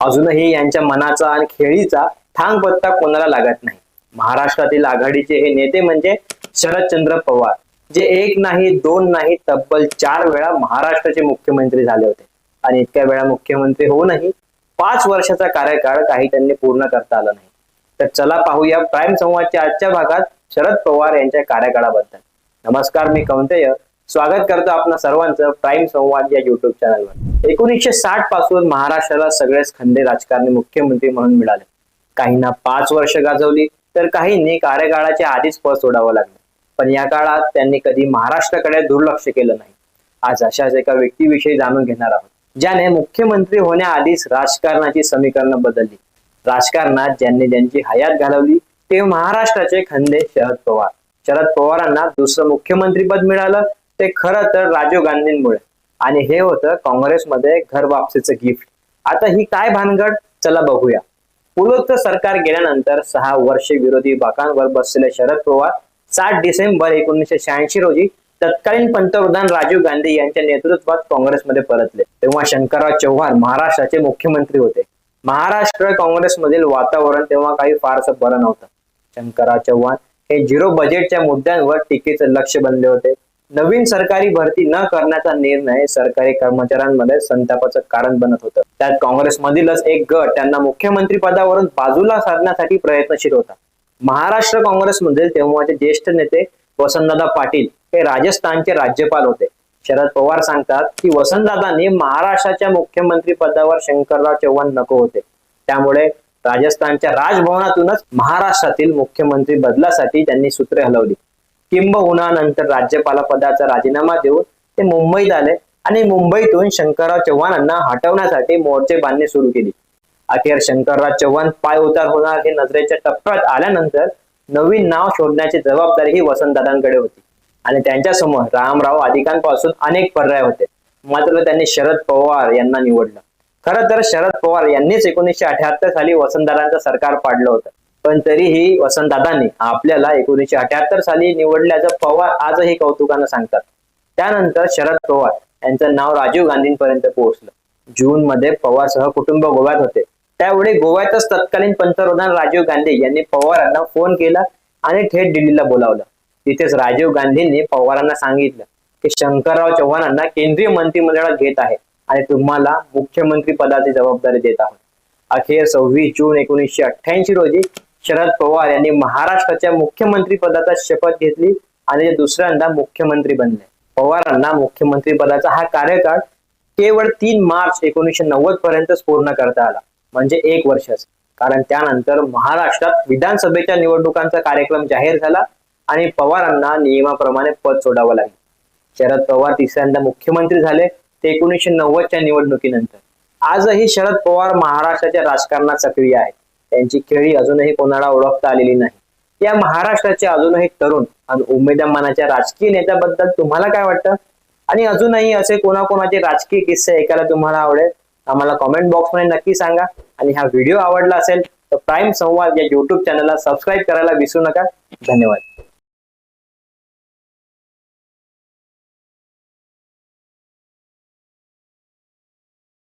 अजूनही यांच्या मनाचा आणि खेळीचा थांग पत्ता कोणाला लागत नाही. महाराष्ट्रातील आघाडीचे हे नेते म्हणजे शरदचंद्र पवार जे एक नाही दोन नाही तब्बल चार वेळा महाराष्ट्राचे मुख्यमंत्री झाले होते. आणि इतक्या वेळा मुख्यमंत्री होऊनही पाच वर्षाचा कार्यकाळ काही त्यांनी पूर्ण करता आला नाही. तर चला पाहूया प्राईम संवादच्या आजच्या भागात शरद पवार यांच्या कार्यकाळाबद्दल. नमस्कार मी कौंतेय. स्वागत करतो आपण सर्वांचं प्राईम संवाद या युट्यूब चॅनलवर एकोणीसशे साठपासून महाराष्ट्राला सगळेच खंदे राजकारणी मुख्यमंत्री म्हणून मिळाले. काहींना पाच वर्ष गाजवली तर काहींनी कार्यकाळाच्या आधीच पद सोडावं लागलं. पण या काळात त्यांनी कधी महाराष्ट्राकडे दुर्लक्ष केलं नाही. आज अशाच एका व्यक्तीविषयी जाणून घेणार आहोत ज्याने मुख्यमंत्री होण्याआधीच राजकारणाची समीकरणं बदलली. राजकारणात ज्यांनी ज्यांची हयात घालवली ते महाराष्ट्राचे खंदे शरद पवार. शरद पवारांना दुसरं मुख्यमंत्रीपद मिळालं ते खरं तर राजीव गांधींमुळे. आणि हे होतं काँग्रेसमध्ये घर वापसीचं गिफ्ट आता ही काय भानगड? चला बघूया. पूर्वोत्तर सरकार गेल्यानंतर सहा वर्षे विरोधी बाकांवर बसलेले शरद पवार सात डिसेंबर एकोणीसशे शहाऐंशी रोजी तत्कालीन पंतप्रधान राजीव गांधी यांच्या नेतृत्वात काँग्रेसमध्ये परतले. तेव्हा शंकरराव चव्हाण महाराष्ट्राचे मुख्यमंत्री होते. महाराष्ट्र काँग्रेसमधील वातावरण तेव्हा काही फारसं बरं नव्हतं. शंकरराव चव्हाण हे झिरो बजेटच्या मुद्द्यांवर टीकेचं लक्ष बनले होते. नवीन सरकारी भरती न करण्याचा निर्णय सरकारी कर्मचाऱ्यांमध्ये संतापाचं कारण बनत होतं. त्यात काँग्रेसमधीलच एक गट त्यांना मुख्यमंत्री पदावरून बाजूला साधण्यासाठी प्रयत्नशील होता. महाराष्ट्र काँग्रेसमधील तेव्हाचे ज्येष्ठ नेते वसंतदादा पाटील हे राजस्थानचे राज्यपाल होते. शरद पवार सांगतात की वसंतदादांनी महाराष्ट्राच्या मुख्यमंत्री पदावर शंकरराव चव्हाण नको होते. त्यामुळे राजस्थानच्या राजभवनातूनच महाराष्ट्रातील मुख्यमंत्री बदलासाठी त्यांनी सूत्रे हलवली. किंबहुना नंतर राज्यपालपदाचा राजीनामा देऊन ते मुंबईत आले आणि मुंबईतून शंकरराव चव्हाणांना हटवण्यासाठी मोर्चे बांधणी सुरू केली. अखेर शंकरराव चव्हाण पाय उतार होणार हे नजरेच्या टप्प्यात आल्यानंतर नवीन नाव शोधण्याची जबाबदारी ही वसंतदादांकडे होती. आणि त्यांच्यासमोर रामराव अधिकांपासून अनेक पर्याय होते. मात्र त्यांनी शरद पवार यांना निवडलं. खरं तर शरद पवार यांनीच एकोणीसशे अठ्याहत्तर साली वसंतदादांचं सरकार पाडलं होतं. पण तरीही वसंतदादांनी आपल्याला एकोणीसशे अठ्याहत्तर साली निवडल्याचं पवार आजही कौतुकानं सांगतात. त्यानंतर शरद पवार यांचं नाव राजीव गांधींपर्यंत पोहोचलं. जून मध्ये पवार सह कुटुंब गोव्यात होते. त्यावेळी गोव्यातच तत्कालीन पंतप्रधान राजीव गांधी यांनी पवारांना फोन केला आणि थेट दिल्लीला बोलावलं. तिथेच राजीव गांधींनी पवारांना सांगितलं की शंकरराव चव्हाणांना केंद्रीय मंत्रिमंडळात घेत आहे आणि तुम्हाला मुख्यमंत्री पदाची जबाबदारी देत आहोत. अखेर सव्वीस जून एकोणीसशे अठ्ठ्याऐंशी रोजी शरद पवार यांनी महाराष्ट्राच्या मुख्यमंत्री पदाचा शपथ घेतली आणि ते दुसऱ्यांदा मुख्यमंत्री बनले. पवारांना मुख्यमंत्री पदाचा हा कार्यकाळ केवळ तीन मार्च एकोणीशे नव्वद पर्यंतच पूर्ण करता आला. म्हणजे एक वर्षच. कारण त्यानंतर महाराष्ट्रात विधानसभेच्या निवडणुकांचा कार्यक्रम जाहीर झाला आणि पवारांना नियमाप्रमाणे पद सोडावं लागलं. शरद पवार तिसऱ्यांदा मुख्यमंत्री झाले ते एकोणीसशे नव्वदच्या निवडणुकीनंतर. आजही शरद पवार महाराष्ट्राच्या राजकारणात सक्रिय आहेत. त्यांची खेळी अजूनही कोणाला ओळखता आलेली नाही. या महाराष्ट्राचे अजूनही तरुण आणि उमेदवाराच्या राजकीय नेत्याबद्दल तुम्हाला काय वाटतं? आणि अजूनही असे कोणाकोणाचे राजकीय किस्से ऐकायला तुम्हाला आवडेल? आम्हाला कॉमेंट बॉक्समध्ये नक्की सांगा. आणि हा व्हिडिओ आवडला असेल तर प्राईम संवाद या युट्यूब चॅनलला सबस्क्राईब करायला विसरू नका. धन्यवाद.